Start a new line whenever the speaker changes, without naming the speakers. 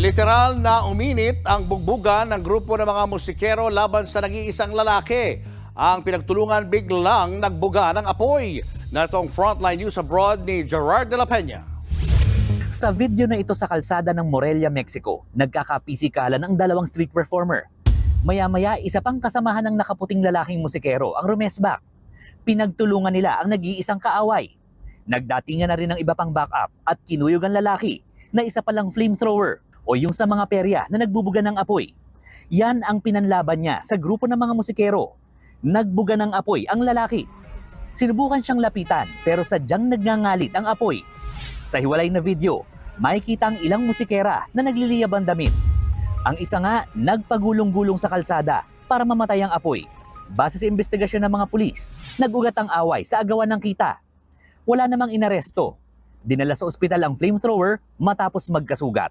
Literal na uminit ang bugbugan ng grupo ng mga musikero laban sa nag-iisang lalaki. Ang pinagtulungan biglang nagbuga ng apoy. Natong Frontline News Abroad ni Gerard de la Peña.
Sa video na ito sa kalsada ng Morelia, Mexico, nagkakapisikalan ang dalawang street performer. Maya-maya, isa pang kasamahan ng nakaputing lalaking musikero ang rumesbak. Pinagtulungan nila ang nag-iisang kaaway. Nagdatingan na rin ng iba pang backup at kinuyog ang lalaki na isa palang flamethrower o yung sa mga perya na nagbubuga ng apoy. Yan ang pinanlaban niya sa grupo ng mga musikero. Nagbuga ng apoy ang lalaki. Sinubukan siyang lapitan pero sadyang nagngangalit ang apoy. Sa hiwalay na video, makikita ang ilang musikera na nagliliyab ang damit. Ang isa nga, nagpagulong-gulong sa kalsada para mamatay ang apoy. Base sa investigasyon ng mga pulis, nagugat ang away sa agawan ng kita. Wala namang inaresto. Dinala sa ospital ang flamethrower matapos magkasugat.